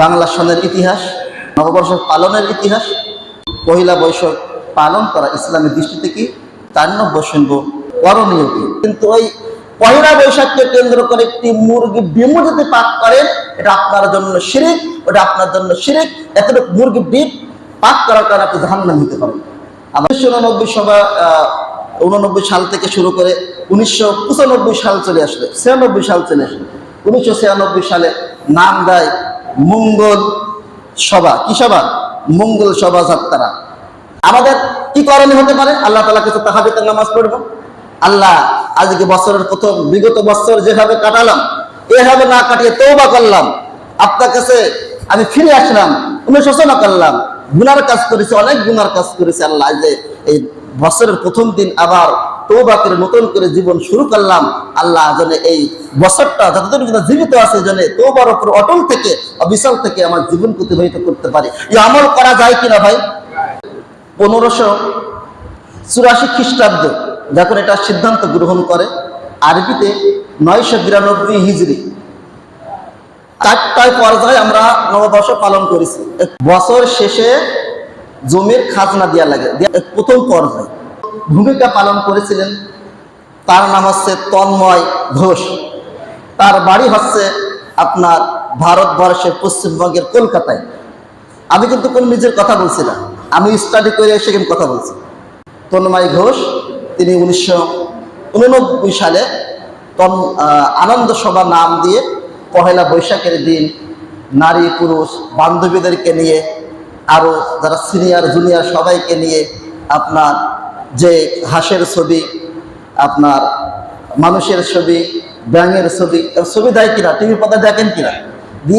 বাংলা সনের ইতিহাস, নববর্ষ পালনের ইতিহাস, পহিলা বৈশাখ পালন করা ইসলামের দৃষ্টিতে কি নম্বর শুনব করণীয় কি? কিন্তু ওই পয়লা বৈশাখকে কেন্দ্র করে একটি মুরগি ডিমও যদি পাক করেন, এটা আপনার জন্য শিরিক, ওটা আপনার জন্য শিরিক, এতটুকু মুরগি ডিম পাক করার কারণে আপনি ধারণা নিতে পারেন উনিশশো উননব্বই সভা উননব্বই সাল থেকে শুরু করে উনিশশো পঁচানব্বই সাল চলে আসলে, ছিয়ানব্বই সাল চলে আসলে, উনিশশো ছিয়ানব্বই সালে নাম দেয় মঙ্গল সভা। কি সভা? মঙ্গল সভা যাত্রা। আমাদের কি করণীয় হতে পারে? আল্লাহ তালা কিছু তাহাবিতের নামাজ পড়ব। আল্লাহ আজকে বছরের প্রথম, বিগত বছর যেভাবে কাটালাম, এভাবে না কাটিয়ে তৌবা করলাম, আপনার কাছে আমি ফিরে আসলাম, অনুশোচনা করলাম, গুনার কাজ করেছি, অনেক গুনার কাজ করেছি আল্লাহ, যে এই বছরের প্রথম দিন আবার তৌবা করে নতুন করে জীবন শুরু করলাম। আল্লাহ যেন এই বছরটা যতদিন পর্যন্ত জীবিত আছে, যেন তৌবার উপর অটল থেকে অবিশাল থেকে আমার জীবন প্রতিবাহিত করতে পারি। এই আমল করা যায় কিনা ভাই? পনেরোশো চুরাশি খ্রিস্টাব্দ যখন এটা সিদ্ধান্ত গ্রহণ করে, আরবিতে নয়শো বিরানব্বই হিজড়ি চারটায় পর্যায়ে আমরা নববর্ষ পালন করেছি। বছর শেষে জমির খাজনা দেওয়া লাগে। প্রথম পর্যায়ে। ভূমিকা পালন করেছিলেন। তার নাম হচ্ছে তন্ময় ঘোষ। তার বাড়ি হচ্ছে আপনার ভারতবর্ষের পশ্চিমবঙ্গের কলকাতায়। আমি কিন্তু কোন নিজের কথা বলছি না। আমি স্টাডি করে কিন্তু কথা বলছি। তন্ময় ঘোষ, তিনি উনিশশো উননব্বই সালে তন আনন্দ সভা নাম দিয়ে পহেলা বৈশাখের দিন নারী পুরুষ বান্ধবীদেরকে নিয়ে আরও যারা সিনিয়র জুনিয়র সবাইকে নিয়ে আপনার যে হাঁসের ছবি, আপনার মানুষের ছবি, ব্যাঙের ছবি ছবি দেয় কিনা, টিভি পর্দায় দেখেন কিনা?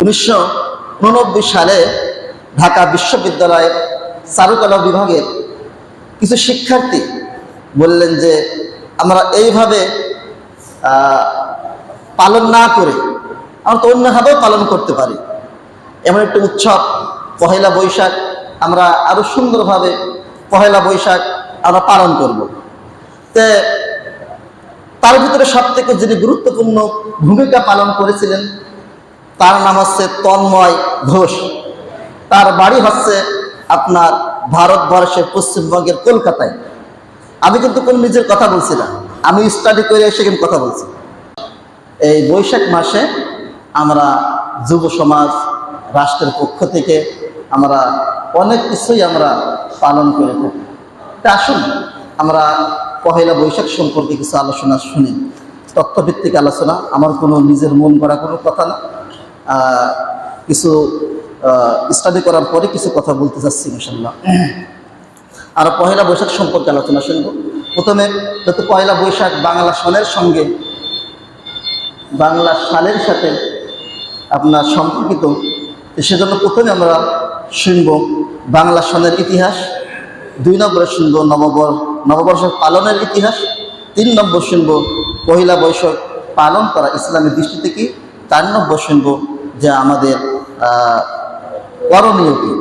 উনিশশো উননব্বই সালে ঢাকা বিশ্ববিদ্যালয়ের চারুকলা বিভাগের কিছু শিক্ষার্থী বললেন যে, আমরা এইভাবে পালন না করে, আমরা তো অন্যভাবেও পালন করতে পারি। এমন একটি উৎসব, পহেলা বৈশাখ, আমরা আরও সুন্দরভাবে পহেলা বৈশাখ আমরা পালন করব। তে তার ভিতরে সব থেকে যিনি গুরুত্বপূর্ণ ভূমিকা পালন করেছিলেন, তার নাম হচ্ছে তন্ময় ঘোষ। তার বাড়ি হচ্ছে আপনার ভারতবর্ষের পশ্চিমবঙ্গের কলকাতায়। আমি কিন্তু কোন নিজের কথা বলছি না, আমি স্টাডি করে এসে কিন্তু কথা বলছি। এই বৈশাখ মাসে আমরা যুব সমাজ, রাষ্ট্রের পক্ষ থেকে আমরা অনেক কিছুই আমরা পালন করে থাকি। তা আসুন, আমরা পহেলা বৈশাখ সম্পর্কে কিছু আলোচনা শুনি। তথ্যভিত্তিক আলোচনা, আমার কোনো নিজের মন করা কোনো কথা না। কিছু স্টাডি করার পরে কিছু কথা বলতে চাচ্ছি ইনশাল্লাহ আর পহেলা বৈশাখ সম্পর্কে আলোচনা শুনব। প্রথমে যত পয়লা বৈশাখ বাংলা সনের সঙ্গে, বাংলা সালের সাথে আপনার সম্পর্কিত সেজন্য প্রথমে আমরা শুনব বাংলা সনের ইতিহাস দুই নম্বরে শুনব নববর। নববর্ষ পালনের ইতিহাস। তিন নম্বর শুনব পহিলা বৈশাখ, পালন করা ইসলামের দৃষ্টি থেকে চার নম্বর শুনব যে আমাদের করণীয় কি?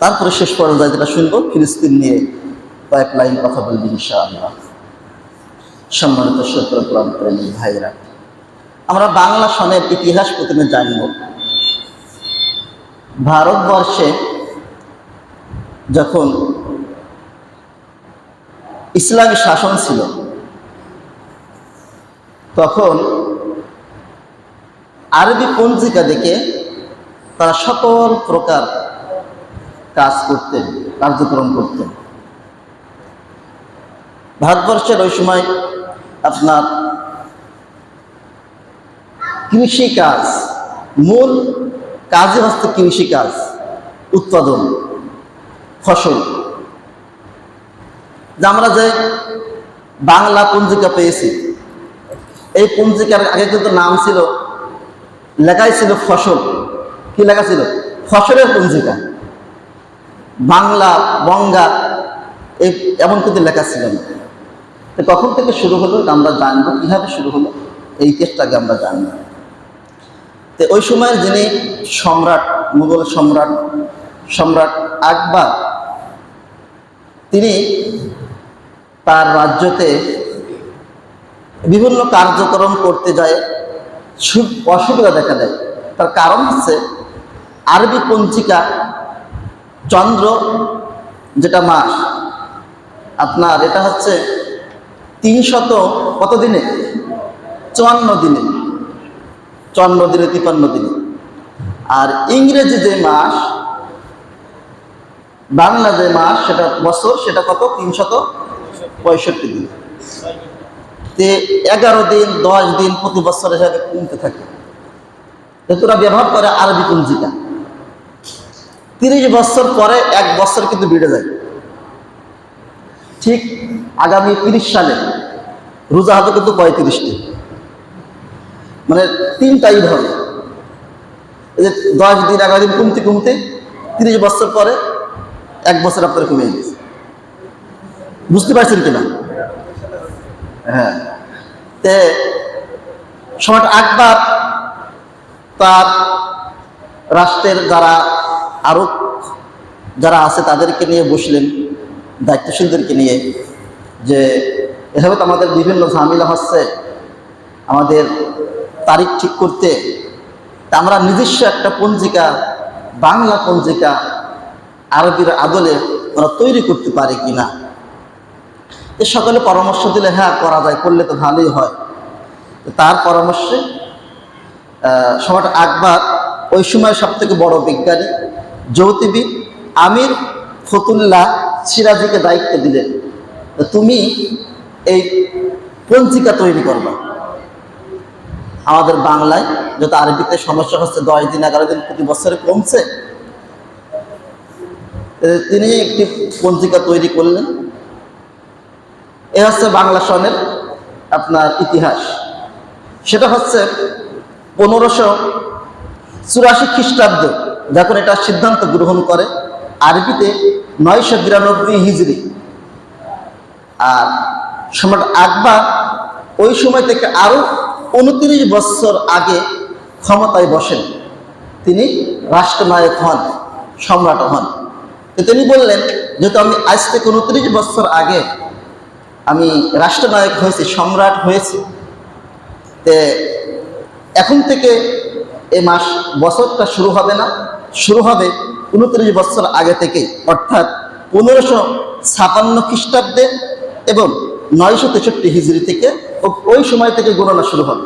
তারপরে শেষ পর্যায়ে যেটা শুনব, ফিলিস্তিন নিয়ে কয়েক লাইন কথা বলবি ইনশাআল্লাহ। সম্মানিত সত্যপ্রাণ প্রেমী ভাইরা আমরা বাংলা সনের ইতিহাস প্রথমে জানব। ভারতবর্ষে যখন ইসলামী শাসন ছিল, তখন আরবি পঞ্জিকা দেখে তারা সকল প্রকার কাজ করতেন, কার্যক্রম করতেন। ভারতবর্ষের ওই সময় আপনার কৃষিকাজ, মূল কাজই হচ্ছে কৃষি কাজ উৎপাদন। ফসল। যে আমরা যে বাংলা পঞ্জিকা পেয়েছি, এই পঞ্জিকার আগে কিন্তু নাম ছিল, লেখাই ছিল ফসল। কি লেখা ছিল? ফসলের পঞ্জিকা। বাংলা, বঙ্গা, এই এমন কিন্তু লেখা ছিল না। তো কখন থেকে শুরু হলো আমরা জানব, কীভাবে শুরু হলো? এই ইতিহাসটাকে আমরা জানব। তো ওই সময়ের যিনি সম্রাট, মুঘল সম্রাট সম্রাট আকবর তিনি তার রাজ্যতে বিভিন্ন কার্যক্রম করতে যায়। অসুবিধা দেখা দেয়। তার কারণ হচ্ছে আরবি পঞ্জিকা চন্দ্র যেটা মাস। আপনার এটা হচ্ছে তিনশত কত দিনে? চুয়ান্ন দিনে। চুয়ান্ন দিনে, তিপান্ন দিনে। আর ইংরেজি যে মাস বাংলা যে মাস সেটা বছর, সেটা কত? তিনশত পঁয়ষট্টি দিন। তে এগারো দিন, দশ দিন প্রতি বছর হিসাবে কমতে থাকে। তোরা ব্যবহার করে আরবি পঞ্জিকা তিরিশ বছর পরে এক বছর কিন্তু বেড়ে যায়। ঠিক আগামী তিরিশ সালে, রোজা হবে কিন্তু পঁয়ত্রিশটি। মানে তিনটাই এই যে দশ দিন, এগারো দিন কমতে কমতে তিরিশ বছর পরে এক বছর আপনার কমে গেছে বুঝতে পারছেন কিনা? হ্যাঁ। সম্রাট আকবর তার রাষ্ট্রের যারা আরও যারা আছে তাদেরকে নিয়ে বসলেন, দায়িত্বশীলদেরকে নিয়ে, যে এভাবে তো আমাদের বিভিন্ন ঝামেলা হচ্ছে, আমাদের তারিখ ঠিক করতে আমরা নিজস্ব একটা পঞ্জিকা, বাংলা পঞ্জিকা আরবির আদলে ওরা তৈরি করতে পারি কিনা? এ সকলে পরামর্শ দিলে হ্যাঁ করা যায়, করলে তো ভালোই হয়। তার পরামর্শে সম্রাট আকবর ওই সময় সব থেকে বড় বিজ্ঞানী, জ্যোতিবিদ আমির ফতুল্লাহ সিরাজিকে দায়িত্ব দিলেন তুমি এই পঞ্জিকা তৈরি করবা। আমাদের বাংলায় যত আরবিতে সমস্যা হচ্ছে, দশ দিন, এগারো দিন, প্রতি বছরে কমছে তিনি একটি পঞ্জিকা তৈরি করলেন। এ হচ্ছে বাংলা সনের আপনার ইতিহাস। সেটা হচ্ছে পনেরোশো চুরাশি খ্রিস্টাব্দে যখন এটা সিদ্ধান্ত গ্রহণ করে, আরবিতে নয়শো বিরানব্বই হিজড়ি। আর সম্রাট আকবর ওই সময় থেকে আরও উনত্রিশ বছর আগে ক্ষমতায় বসেন। তিনি রাষ্ট্রনায়ক হন, সম্রাট হন। তো তিনি বললেন, যেহেতু আমি আজ থেকে উনত্রিশ বছর আগে আমি রাষ্ট্রনায়ক হয়েছি, সম্রাট হয়েছি, তে এখন থেকে এ মাস বছরটা শুরু হবে না। শুরু হবে উনত্রিশ বছর আগে থেকে অর্থাৎ পনেরোশো ছাপান্ন খ্রিস্টাব্দে এবং নয়শো তেষট্টি হিজড়ি থেকে ওই সময় থেকে গণনা শুরু হবে।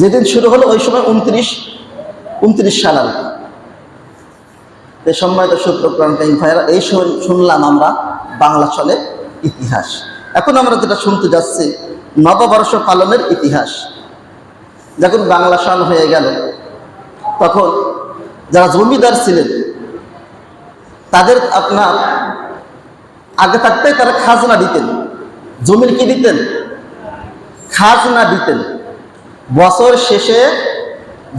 যেদিন শুরু হলো ওই সময় উনত্রিশ উনত্রিশ সাল আর সম্মানিত সূত্র প্রাণকারী ভাইয়েরা, এই শুনলাম আমরা বাংলা চলে ইতিহাস। এখন আমরা যেটা শুনতে যাচ্ছি, নববর্ষ পালনের ইতিহাস। যখন বাংলা সাল হয়ে গেল, তখন যারা জমিদার ছিলেন, তাদের আপনার আগে থাকতেই তারা খাজনা দিতেন। জমির কি দিতেন? খাজনা দিতেন। বছর শেষে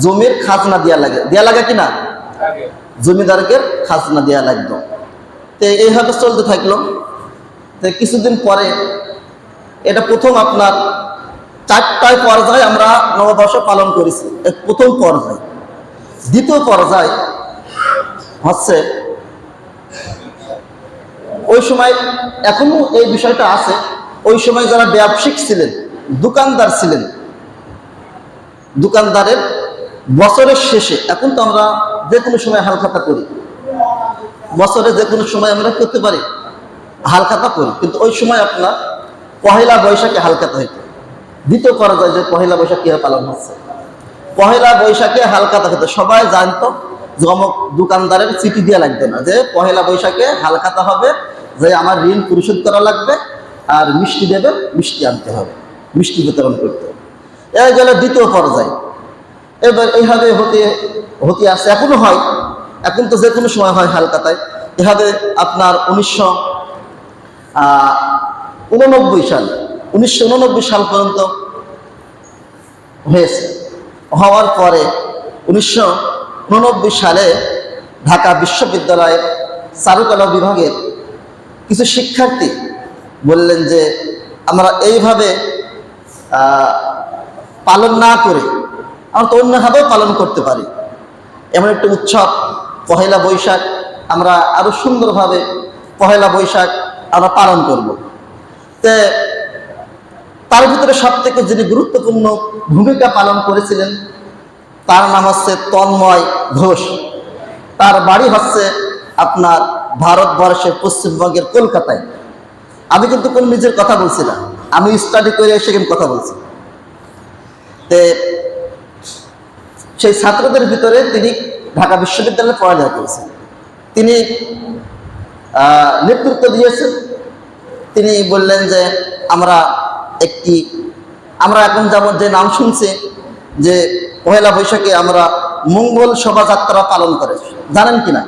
জমির খাজনা দেওয়া লাগে। দেওয়া লাগে কিনা জমিদারকে খাজনা দেওয়া লাগতো। তো এইভাবে চলতে থাকল। তো কিছুদিন পরে এটা প্রথম আপনার চারটায় পর্যায়ে আমরা নববর্ষ পালন করেছি। প্রথম পর্যায়। দ্বিতীয় পর্যায় হচ্ছে ওই সময় এখনও এই বিষয়টা আছে। ওই সময় যারা ব্যবসায়িক ছিলেন, দোকানদার ছিলেন, দোকানদারের বছরের শেষে, এখন তো আমরা যে কোনো সময় হালখাতা করি। বছরে যে কোনো সময় আমরা করতে পারি, হালখাতা করি। কিন্তু ওই সময় আপনার পহেলা বৈশাখে হালখাতা হইতো। দ্বিতীয় করা যায় যে পহেলা বৈশাখ কীভাবে পালন হচ্ছে। পহেলা বৈশাখে হালখাতা হতো সবাই জানতো যে অমুক দোকানদারের চিঠি দেওয়া লাগবে না, যে পহেলা বৈশাখে হালখাতা হবে, যে আমার ঋণ পরিশোধ করা লাগবে আর মিষ্টি দেবে, মিষ্টি আনতে হবে, মিষ্টি বিতরণ করতে হবে। এই গেল দ্বিতীয় পর্যায়ে। এবার এইভাবে হতে হতে আসছে এখনও হয়, এখন তো যে কোনো সময় হয় হালকাতায়। এভাবে আপনার উনিশশো উননব্বই সাল, উনিশশো উননব্বই সাল পর্যন্ত হয়েছে। হওয়ার পরে উনিশশো উননব্বই সালে ঢাকা বিশ্ববিদ্যালয়ের চারুকলা বিভাগের কিছু শিক্ষার্থী বললেন যে, আমরা এইভাবে পালন না করে আমরা তো অন্যভাবেও পালন করতে পারি। এমন একটা উৎসব, পহেলা বৈশাখ, আমরা আরও সুন্দরভাবে পহেলা বৈশাখ আমরা পালন করব। তে তার ভিতরে সব থেকে যিনি গুরুত্বপূর্ণ ভূমিকা পালন করেছিলেন, তার নাম হচ্ছে তন্ময় ঘোষ। তার বাড়ি হচ্ছে আপনার ভারতবর্ষের পশ্চিমবঙ্গের কলকাতায়। আমি কিন্তু কোন নিজের কথা বলছি না, আমি স্টাডি করে কিন্তু কথা বলছি। তে সেই ছাত্রদের ভিতরে তিনি ঢাকা বিশ্ববিদ্যালয়ে পড়ালেখা করেছেন। তিনি নেতৃত্ব দিয়েছেন। তিনি বললেন যে, আমরা একটি, আমরা এখন যেমন যে নাম শুনছি যে পহেলা বৈশাখে আমরা মঙ্গল শোভাযাত্রা পালন করে। জানেন কি না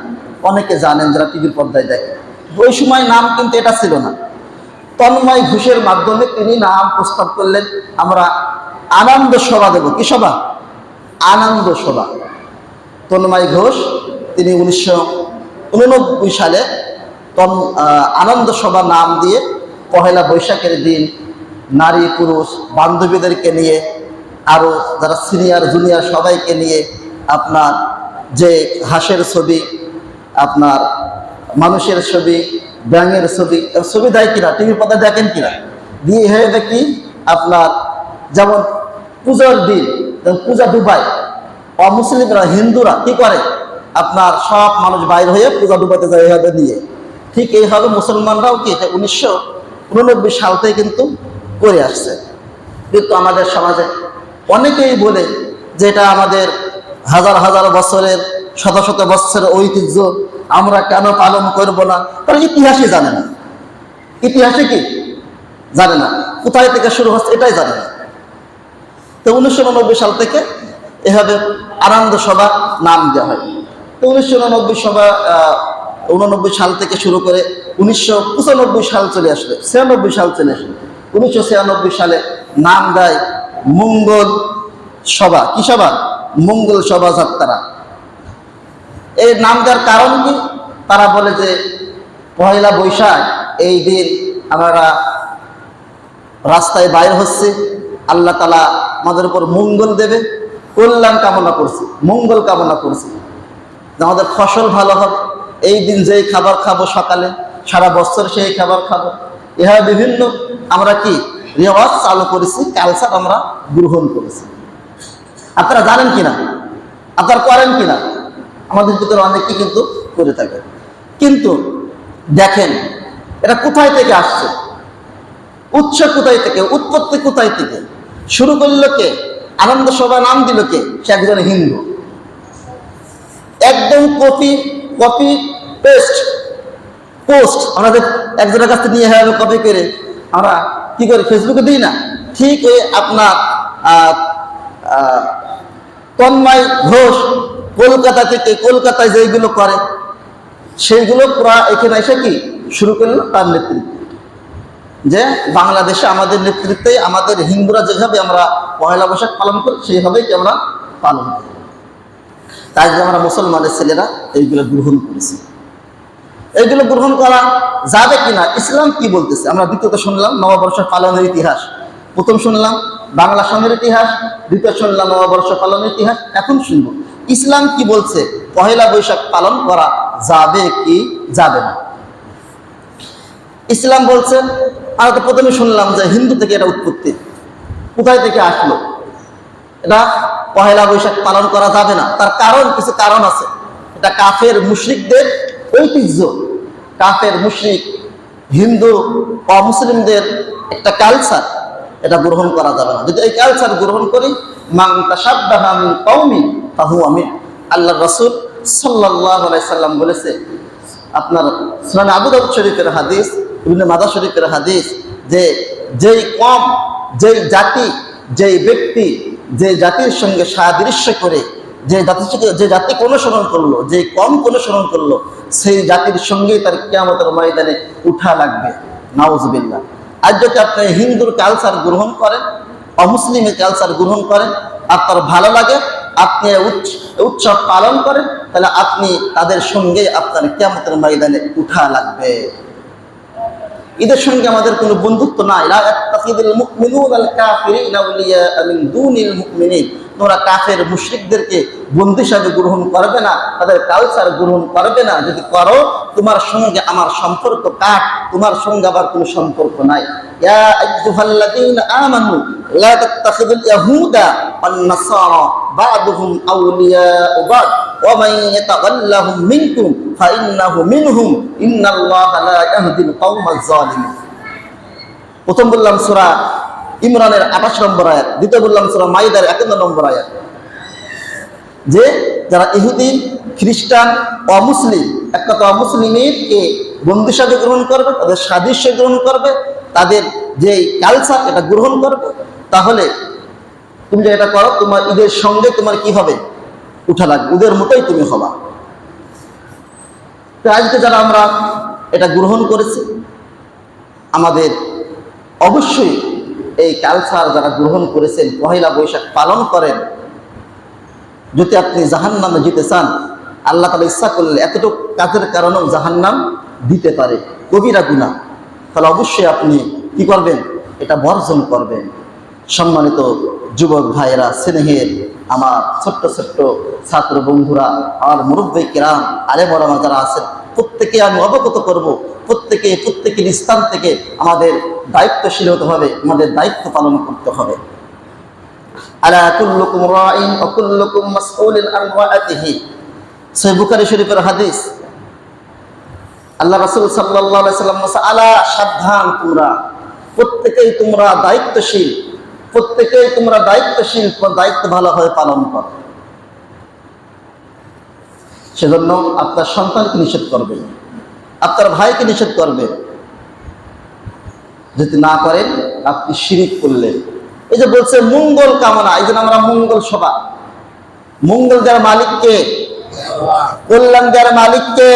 অনেকে জানেন যারা টিভির পর্দায় দেখে। ওই সময় নাম কিন্তু এটা ছিল না। তন্ময় ঘোষের মাধ্যমে তিনি নাম প্রস্তাব করলেন, আমরা আনন্দ সভা দেব। কি সভা? আনন্দ সভা তন্ময় ঘোষ, তিনি উনিশশো উননব্বই সালে তন আনন্দ সভা নাম দিয়ে পহেলা বৈশাখের দিন নারী, পুরুষ, বান্ধবীদেরকে নিয়ে আরও যারা সিনিয়র, জুনিয়র সবাইকে নিয়ে আপনার যে হাঁসের ছবি, আপনার মানুষের ছবি, ব্যাঙের ছবি ছবি দেয় কিনা টিভির পর্দায় দেখেন কিনা? দিয়ে হয়ে দেখি আপনার যেমন পূজার দিন পূজা ডুবাই অমুসলিমরা, হিন্দুরা কি করে? আপনার সব মানুষ বাইর হয়ে পূজা ডুবাতে যায় এইভাবে নিয়ে ঠিক এইভাবে মুসলমানরাও কি এটা উনিশশো উননব্বই সাল থেকে কিন্তু করে আসছে। কিন্তু আমাদের সমাজে অনেকেই বলে যে এটা আমাদের হাজার হাজার বছরের, শত শত বছরের ঐতিহ্য, আমরা কেন পালন করব না? তারা ইতিহাসই জানে না। ইতিহাসে কি? জানে না। কোথায় থেকে শুরু হচ্ছে এটাই জানে না। তো উনিশশো উননব্বই সাল থেকে এভাবে আনন্দ সভা নাম দেওয়া হয়। তো উনিশশো উননব্বই সভা উননব্বই সাল থেকে শুরু করে উনিশশো পঁচানব্বই সাল চলে আসলে, ছিয়ানব্বই সাল চলে আসলে। উনিশশো ছিয়ানব্বই সালে নাম দেয় মঙ্গল সভা। কি সভা? মঙ্গল সভা যাত্রা। এই নাম দেওয়ার কারণ কি? তারা বলে যে পয়লা বৈশাখ, এই দিন আমরা রাস্তায় বাইর হচ্ছে। আল্লাহ তালা আমাদের উপর মঙ্গল দেবে, কল্যাণ কামনা করছি, মঙ্গল কামনা করছি। আমাদের ফসল ভালো হবে এই দিন যেই খাবার খাব সকালে, সারা বছর সেই খাবার খাব। এভাবে বিভিন্ন আমরা কি রেওয়াজ চালু করেছি, কালচার আমরা গ্রহণ করেছি। আপনারা জানেন কিনা? আপনারা করেন কিনা? আমাদের ভিতরে অনেকে কিন্তু করে থাকে। কিন্তু দেখেন, এটা কোথায় থেকে আসছে? উৎস কোথায় থেকে, উৎপত্তি কোথায় থেকে? শুরু করল কে? আনন্দ সভা নাম দিল কে? সে একজন হিন্দু। একদম কপি কপি, পেস্ট, পোস্ট। আমাদের একজনের কাছ থেকে নিয়ে হবে কপি করে আমরা কি করি? ফেসবুকে দিই না? ঠিক ওই আপনার তন্ময় ঘোষ কলকাতা থেকে কলকাতায় যেগুলো করে, সেইগুলো এখানে এসে কি? শুরু করল তার নেতৃত্বে। যে বাংলাদেশে আমাদের নেতৃত্বে আমাদের হিন্দুরা যেভাবে আমরা পয়লা বৈশাখ পালন করি, সেইভাবেই আমরা পালন করি। তাই যে আমরা মুসলমানের ছেলেরা এইগুলো গ্রহণ করেছি। এইগুলো গ্রহণ করা যাবে কিনা, ইসলাম কি বলতেছে? আমরা দ্বিতীয়ত শুনলাম নববর্ষ পালনের ইতিহাস। প্রথম শুনলাম বাংলা সঙ্গের ইতিহাস, দ্বিতীয় শুনলাম নববর্ষ পালনের ইতিহাস, এখন শুনব। ইসলাম কি বলছে? পহেলা বৈশাখ পালন করা যাবে কি যাবে না? ইসলাম বলছে আমরা তো প্রথমে শুনলাম যে হিন্দু থেকে এটা উৎপত্তি। কোথায় থেকে আসলো? এটা পহেলা বৈশাখ পালন করা যাবে না। তার কারণ, কিছু কারণ আছে। এটা কাফের মুশরিকদের ঐতিহ্য। কাফের মুশরিক, হিন্দু অমুসলিমদের একটা কালচার এটা গ্রহণ করা যাবে না। যদি এই কালচার গ্রহণ করি, মান তাসাব্বাহা মিন কওমিন ফাহু আমিন আল্লাহ রসুল আলাইহি সাল্লাম বলেছে আপনার সুনান আবু দাউদ শরীফের হাদিস বিভিন্ন মাদা শরীফের হাদিস যে যেই কম, যেই জাতি, যেই ব্যক্তি, যে জাতির সঙ্গে সাদৃশ্য করে, যে সঙ্গে যে জাতি অনুসরণ করল, যে কম অনুসরণ করল, সেই জাতির সঙ্গেই তার কেয়ামতের ময়দানে উঠা লাগবে। নাউজবিল্লাহ। আজ যদি আপনি হিন্দুর কালচার গ্রহণ করেন, অমুসলিমের কালচার গ্রহণ করেন আপনার ভালো লাগে, আপনি উৎস- উৎসব পালন করেন তাহলে আপনি তাদের সঙ্গে আপনার কেমতের ময়দানে উঠা লাগবে। এদের সঙ্গে আমাদের কোনো বন্ধুত্ব নাই। তোমরা কাফের মুশরিকদেরকে বন্ধু হিসাবে গ্রহণ করবে না, তাদের কালচার গ্রহণ করবে না। যদি করো, তোমার সঙ্গে আমার সম্পর্ক কাট তোমার সঙ্গে আবার কোনো সম্পর্ক নাই। প্রথম বললাম, সূরা ইমরানের 28 নম্বর আয়াত, দ্বিতীয় বললাম সূরা মাইদার 51 নম্বর আয়াত। যে যারা ইহুদি, খ্রিস্টান, অমুসলিম, এক কথা বন্ধু হিসাবে গ্রহণ করবে, তাদের সাদৃশ্য গ্রহণ করবে, তাদের যে কালচার এটা গ্রহণ করবে, তাহলে তুমি যে এটা করো, তোমার ঈদের সঙ্গে তোমার কি হবে? উঠা লাগবে ওদের মতোই তুমি হবা। তো আজকে যারা আমরা এটা গ্রহণ করেছি, আমাদের অবশ্যই এই কালচার যারা গ্রহণ করেছেন, পহেলা বৈশাখ পালন করেন, যদি আপনি জাহান নামে যেতে চান, আল্লাহ তালা ইচ্ছা করলে এতটুকু কাজের কারণেও জাহান নাম দিতে পারে। কবিরা গুণা তাহলে অবশ্যই আপনি কি করবেন? এটা বর্জন করবেন। সম্মানিত যুবক ভাইয়েরা, স্নেহের আমার ছোট্ট ছোট্ট ছাত্র বন্ধুরা, আমার মুরব্বী কিরাম আলে বড়মা যারা আছেন প্রত্যেকে আমি অবগত করব, প্রত্যেকে, প্রত্যেকের স্থান থেকে আমাদের দায়িত্বশীল হতে হবে, আমাদের দায়িত্ব পালন করতে হবে। শরীফের হাদিস। আল্লাহ রাসূল সাল্লাম সাবধান প্রত্যেকেই তোমরা দায়িত্বশীল। প্রত্যেকেই তোমরা দায়িত্বশীল দায়িত্ব ভালোভাবে পালন করো। সেজন্য আপনার সন্তানকে নিষেধ করবে, আপনার ভাইকে নিষেধ করবে। যদি না করেন, আপনি শিরিক করলেন। এই যে বলছে মঙ্গল কামনা, এই জন্য আমরা মঙ্গল সভা। মঙ্গল দেওয়ার মালিককে কল্যাণ দেওয়ার মালিককে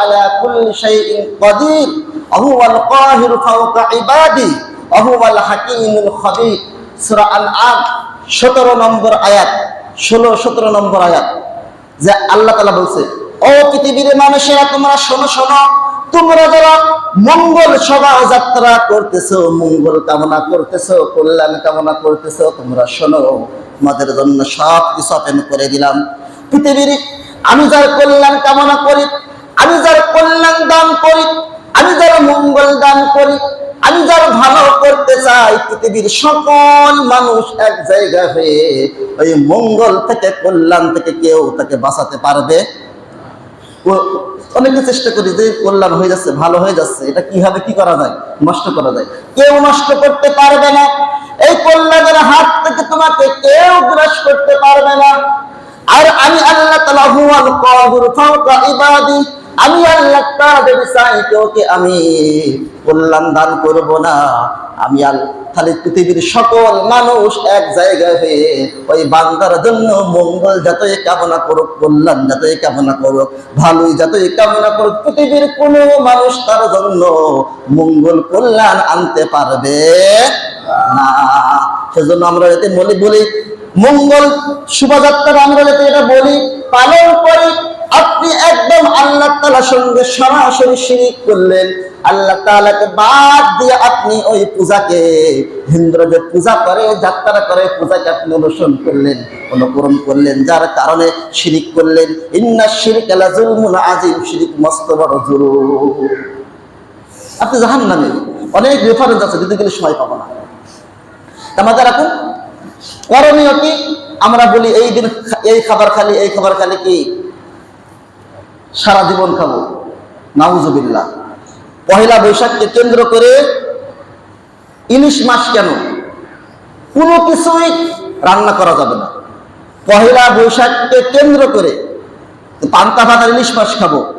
আলা ওহুয়াল হাকীমুল খাবীর, সূরা আল-আন 17 নম্বর আয়াত 16 17 নম্বর আয়াত, যে আল্লাহ তাআলা বলছে, ও পৃথিবীর মানুষেরা, তোমরা শোনো শোনো, তোমরা যারা মঙ্গল শোভাযাত্রা করতেছো, মঙ্গল কামনা করতেছো, কল্যাণ কামনা করতেছো, তোমরা শোনো, তোমাদের জন্য সব কিছু ওপেন করে দিলাম। পৃথিবীর, আমি যার কল্যাণ কামনা করি, আমি যার কল্যাণ দান করি, আমি যার মঙ্গল দান করি আমি যার ভালো করতে চাই, পৃথিবীর সকল মানুষ এক জায়গায় হয়ে ওই মঙ্গল থেকে কল্যাণ থেকে কেউ তাকে বাঁচাতে পারবে? অনেকে চেষ্টা করি যে কল্যাণ হয়ে যাচ্ছে, ভালো হয়ে যাচ্ছে, এটা কীভাবে কি করা যায়? নষ্ট করা যায়। কেউ নষ্ট করতে পারবে না। এই কল্যাণের হাত থেকে তোমাকে কেউ গ্রাস করতে পারবে না। আর আমি আল্লাহ তাআলা হুয়াল কাদির ফাওকা ইবাদি আমি আল্লাহ যদি চাই কেউকে আমি কল্যাণ দান করব না। আমি আল খালি পৃথিবীর সকল মানুষ এক জায়গায় হয়ে ওই বান্দার জন্য মঙ্গল যতই কামনা করুক, কল্যাণ যতই কামনা করুক, ভালোই যতই কামনা করুক, পৃথিবীর কোনো মানুষ তার জন্য মঙ্গল কল্যাণ আনতে পারবে না। সেজন্য আমরা যাতে বলি বলি, মঙ্গল শোভাযাত্রা আমরা যাতে এটা বলি, পালন করি আপনি একদম আল্লাহ তালার সঙ্গে সরাসরি শিরিক করলেন। আল্লাহ তাআলাকে বাদ দিয়ে আপনি ওই পূজাকে, হিন্দুরা যে পূজা করে, যাত্রা করে, পূজাকে আপনি অনুসরণ করলেন, অনুকরণ করলেন, যার কারণে শিরিক করলেন। ইন্না শিরিক আলা জুলমুন আজিম শিরিক মস্ত বড় জুলুম। আপনি জাহান নামে অনেক রেফারেন্স আছে যদি গেলে সময় পাবো না। আমাদের এখন করণীয় কি? আমরা বলি, এই দিন এই খাবার খালি, এই খাবার খালি কি? সারা জীবন খাব। নাউজুবিল্লাহ। পহেলা বৈশাখকে কেন্দ্র করে ইলিশ মাছ কেন? কোনো কিছুই রান্না করা যাবে না। পহেলা বৈশাখকে কেন্দ্র করে পান্তা ভাত আর ইলিশ মাছ খাব।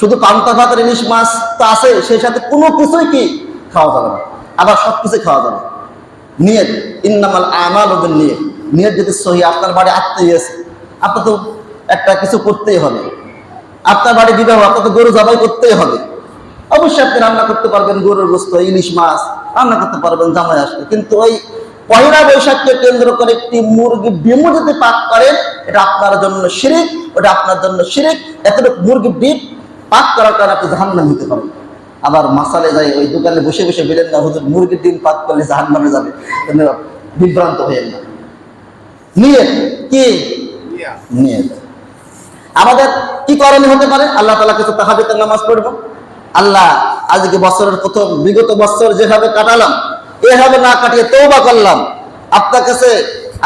শুধু পান্তা ভাত আর ইলিশ মাছ তো আছে, সেই সাথে কোনো কিছুই কি খাওয়া যাবে না। আবার সব কিছুই খাওয়া যাবে। নিয়ত, ইন্নামাল আমাল ওদের নিয়ত। নিয়ত যদি সহি, আপনার বাড়ি আত্মীয় আছে, আপনার তো একটা কিছু করতেই হবে। আপনার বাড়ি বিবাহ আপনার তো গরু জবাই করতেই হবে। অবশ্যই আপনি রান্না করতে পারবেন গরুর গোস্ত ইলিশ মাছ রান্না করতে পারবেন জামাই আসবে। কিন্তু ওই পয়লা বৈশাখকে কেন্দ্র করে একটি মুরগি ডিমও যদি পাক করেন এটা আপনার জন্য শিরিক ওটা আপনার জন্য শিরিক। এতটুকু মুরগি ডিম পাক করার কারণে আপনি জাহান্নাম হতে পারেন আবার মাসালে যাই ওই দোকানে বসে বসে বলেন না হুজুর মুরগির ডিম পাক করলে জাহান্নামে যাবে। বিভ্রান্ত হয়ে না। নিয়ে কি? নিয়ে আমাদের কি করণীয় হতে পারে? আল্লাহ তালা কিছু তাহাবিতে নামাজ পড়ব। আল্লাহ আজকে বছরের প্রথম, বিগত বছর যেভাবে কাটালাম, এভাবে না কাটিয়ে তৌবা করলাম। আপনার কাছে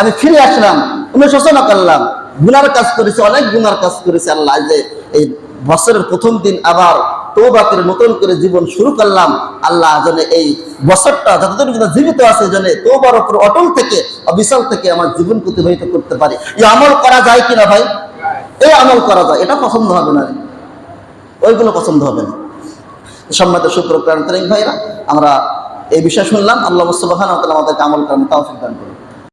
আমি ফিরে আসলাম, অনুশোচনা করলাম। গুনার কাজ করেছি, অনেক গুনার কাজ করেছি আল্লাহ। যে এই বছরের প্রথম দিন আবার তৌবা করে, নতুন করে জীবন শুরু করলাম। আল্লাহ যেন এই বছরটা যতদিন জীবিত আছে, যেন তৌবার উপর অটল থেকে, অবিচল থেকে আমার জীবন প্রতিবাহিত করতে পারি। এই আমল করা যায় কিনা ভাই? এই আমল করা যায়, এটা পছন্দ হবে না। ওইগুলো পছন্দ হবে না। সম্মানিত শুক্র প্রান্তরিক ভাইরা, আমরা এই বিষয় শুনলাম। আল্লাহ তাআলা আমাদেরকে আমল করেন তাও দান করুন।